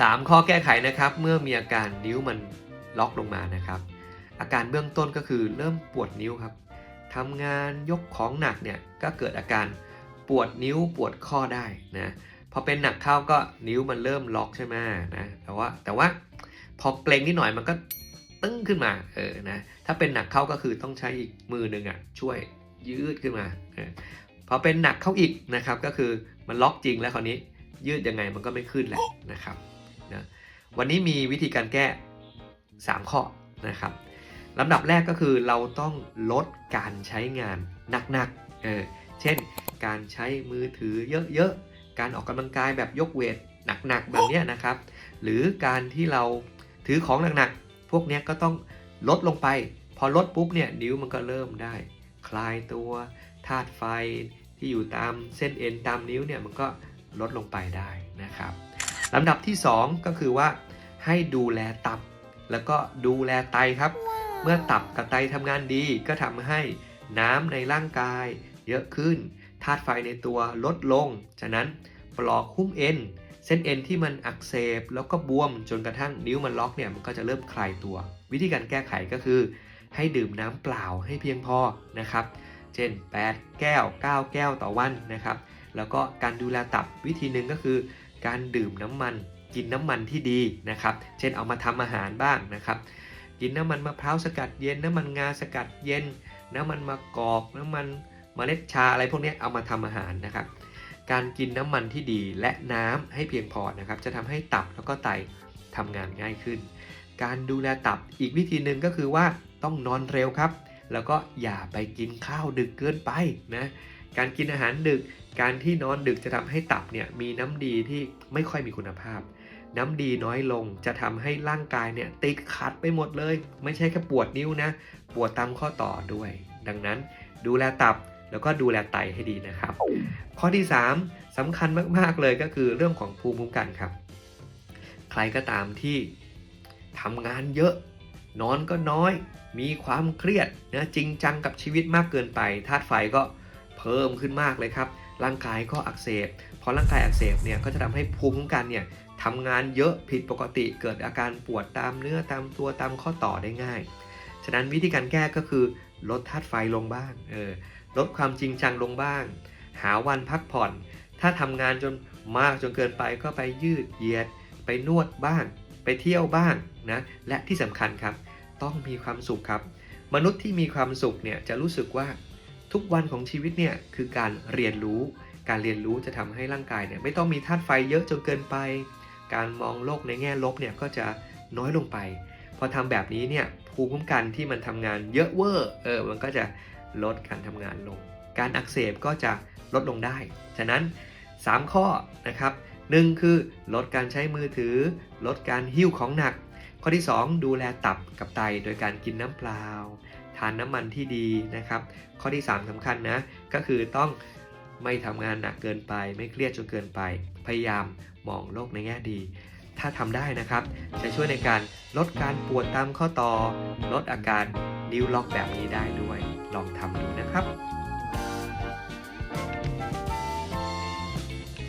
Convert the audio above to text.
3 ข้อแก้ไขนะครับ เมื่อมีอาการนิ้วมันล็อกลงมานะครับ อาการเบื้องต้นก็คือเริ่มปวดนิ้วครับทำงานยกของหนักเนี่ยก็เกิดอาการปวดนิ้วปวดข้อได้นะพอเป็นหนักเข้าก็นิ้วมันเริ่มล็อกใช่ไหมนะแต่ว่าแต่ว่าพอเกรงนิดหน่อยมันก็ตึ้งขึ้นมาเออนะถ้าเป็นหนักเข้าก็คือต้องใช้อีกมือหนึ่งอะช่วยยืดขึ้นมาอพอเป็นหนักเข้าอีกนะครับก็คือมันล็อกจริงแล้วคราวนี้ยืดยังไงมันก็ไม่ขึ้นแหละนะครับ วันนี้มีวิธีการแก้ 3 ข้อนะครับลำดับแรกก็คือเราต้องลดการใช้งานหนักๆเออเช่น การใช้มือถือเยอะๆ การออกกำลังกายแบบยกเวทหนักๆ แบบนี้นะครับ หรือการที่เราถือของหนักๆ พวกนี้ก็ต้องลดลงไป พอลดปุ๊บเนี่ยนิ้วมันก็เริ่มได้ คลายตัวธาตุไฟที่อยู่ตามเส้นเอ็นตามนิ้วเนี่ยมันก็ลดลงไปได้นะครับ ลำดับที่ 2 ก็คือว่า ให้ดูแลตับ แล้วก็ดูแลไตครับ เมื่อตับกับไตทำงานดีก็ทำให้น้ำในร่างกาย เยอะขึ้นธาตุไฟในตัวลดลง ฉะนั้นปลอกหุ้มเอ็นเส้นเอ็นที่มันอักเสบแล้วก็บวมจนกระทั่งนิ้วมันล็อกเนี่ยมันก็จะเริ่มคลายตัว วิธีการแก้ไขก็คือ ให้ดื่มน้ำเปล่าให้เพียงพอนะครับ เช่น 8 แก้ว 9 แก้วต่อวันนะครับ แล้วก็การดูแลตับวิธีหนึ่งก็คือ การดื่มน้ำมัน กินน้ำมันที่ดีนะครับ เช่นเอามาทำอาหารบ้างนะครับ กินน้ำมันมะพร้าวสกัดเย็น น้ำมันงาสกัดเย็น น้ำมันมะกอก น้ำมันเมล็ดชาอะไรพวกนี้เอามาทำอาหารนะครับ การกินน้ำมันที่ดีและน้ำให้เพียงพอนะครับ จะทำให้ตับแล้วก็ไตทำงานง่ายขึ้น การดูแลตับอีกวิธีหนึ่งก็คือว่าต้องนอนเร็วครับ แล้วก็อย่าไปกินข้าวดึกเกินไปนะ การกินอาหารดึก การที่นอนดึกจะทำให้ตับเนี่ยมีน้ำดีที่ไม่ค่อยมีคุณภาพ น้ำดีน้อยลงจะทำให้ร่างกายเนี่ยติดขัดไปหมดเลย ไม่ใช่แค่ปวดนิ้วนะ ปวดตามข้อต่อด้วย ดังนั้นดูแลตับแล้วก็ดูแลไตให้ดีนะครับ ข้อที่ 3สำคัญมาก ๆ เลยก็คือเรื่องของภูมิคุ้มกันครับ ใครก็ตามที่ทำงานเยอะ นอนก็น้อย มีความเครียดนะจริงจังกับชีวิตมากเกินไปธาตุไฟก็ เพิ่มขึ้นมากเลยครับร่างกายก็อักเสบพอร่างกายอักเสบเนี่ยก็จะทำให้ภูมิคุ้มกันเนี่ยทำงานเยอะผิดปกติเกิดอาการปวดตามเนื้อตามตัวตามข้อต่อได้ง่าย ฉะนั้นวิธีการแก้ก็คือลดธาตุไฟลงบ้างเออลดความจริงจังลงบ้าง หาวันพักผ่อน ถ้าทำงานจนมากจนเกินไปก็ไปยืดเหยียด ไปนวดบ้าง ไปเที่ยวบ้างนะและที่สำคัญครับ ต้องมีความสุขครับ มนุษย์ที่มีความสุขเนี่ยจะรู้สึกว่า ทุกวันของชีวิตเนี่ยคือการเรียนรู้ การเรียนรู้จะทำให้ร่างกายเนี่ยไม่ต้องมีธาตุไฟเยอะจนเกินไป การมองโลกในแง่ลบเนี่ยก็จะน้อยลงไป พอทำแบบนี้เนี่ยภูมิคุ้มกันที่มันทำงานเยอะเวอร์เออมันก็จะลดการทำงานลง การอักเสบก็จะลดลงได้ ฉะนั้น 3 ข้อนะครับหนึ่งคือลดการใช้มือถือ ลดการหิ้วของหนัก ข้อที่ 2 ดูแลตับกับไตโดยการกินน้ำเปล่า ทานน้ำมันที่ดีนะครับ ข้อที่ 3สำคัญนะก็คือต้องไม่ทำงานหนักเกินไป ไม่เครียดจนเกินไป พยายามมองโลกในแง่ดี ถ้าทำได้นะครับ จะช่วยในการลดการปวดตามข้อต่อ ลดอาการนิ้วล็อกแบบนี้ได้ด้วย ลองทำดูนะครับ